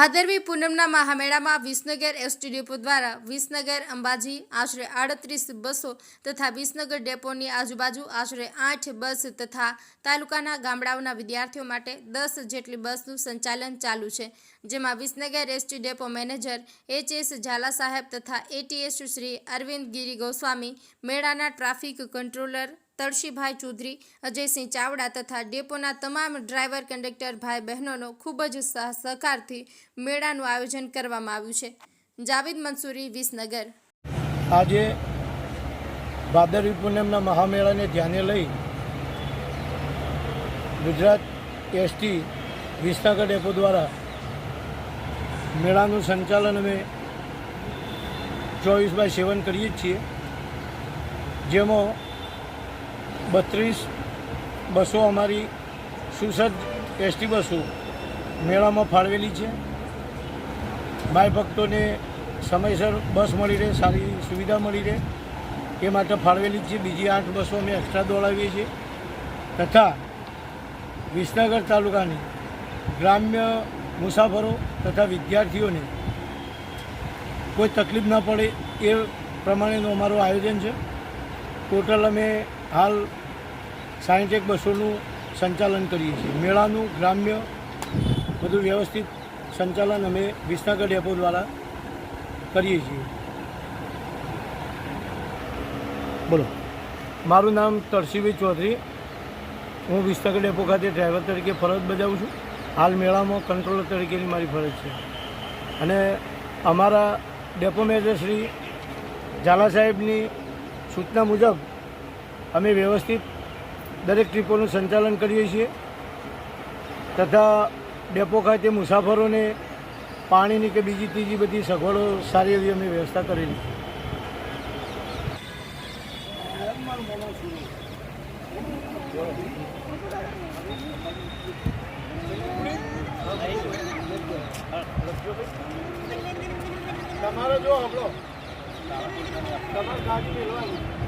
ભાદરવી પૂનમના મહામેળામાં Visnagar ST depot દ્વારા વિસનગર અંબાજી, આશરે આડત્રીસ બસો તથા વિસનગર ડેપોની આજુબાજુ આશરે આઠ બસ તથા તાલુકાના ગામડાઓના વિદ્યાર્થીઓ માટે દસ જેટલી બસનું સંચાલન ચાલુ છે. જેમાં Visnagar ST depot manager H S Zala સાહેબ તથા એટીએસ શ્રી અરવિંદ ગિરી ગોસ્વામી, મેળાના ટ્રાફિક કંટ્રોલર તળશીભાઈ ચૌધરી, અજયસિંહ ચાવડા તથા ડેપોના તમામ ડ્રાઈવર કંડક્ટર ભાઈ બહેનોનો ખૂબ જ સહ- સહકારથી મેળાનું આયોજન કરવામાં આવ્યું છે. જાવેદ મંસૂરી, વિસનગર. આજે ભાદરવી પૂનમના મહામેળાને ધ્યાને લઈ ગુજરાત એસટી વિસનગર ડેપો દ્વારા મેળાનું સંચાલન અમે ચોવીસ બાય સેવન કરીએ છીએ. જેમાં બત્રીસ બસો અમારી સુસજ્જ એસટી બસો મેળામાં ફાળવેલી છે. ભાઈ ભક્તોને સમયસર બસ મળી રહે, સારી સુવિધા મળી રહે. એ માટે ફાળવેલી છે. બીજી આઠ બસો અમે એક્સ્ટ્રા દોડાવીએ છીએ. તથા વિસનગર તાલુકાની ગ્રામ્ય મુસાફરો તથા વિદ્યાર્થીઓને કોઈ તકલીફ ના પડે એ પ્રમાણેનું અમારું આયોજન છે. ટોટલ અમે હાલ સાઠ એક બસોનું સંચાલન કરીએ છીએ. મેળાનું ગ્રામ્ય બધું વ્યવસ્થિત સંચાલન અમે વિસનગર ડેપો દ્વારા કરીએ છીએ. બોલો. મારું નામ તરસીભાઈ ચૌધરી. હું વિસનગર ડેપો ખાતે ડ્રાઈવર તરીકે ફરજ બજાવું છું. હાલ મેળામાં કંટ્રોલર તરીકેની મારી ફરજ છે. અને અમારા ડેપો મેનેજર શ્રી ઝાલા સાહેબની સૂચના મુજબ અમે વ્યવસ્થિત દરેક ટ્રીપોનું સંચાલન કરીએ છીએ. તથા ડેપો ખાતે મુસાફરોને પાણીની કે બીજી ત્રીજી બધી સગવડો સારી એવી અમે વ્યવસ્થા કરેલી છે. તમારો જો આપણો. તમારે કાઢી મેળવાની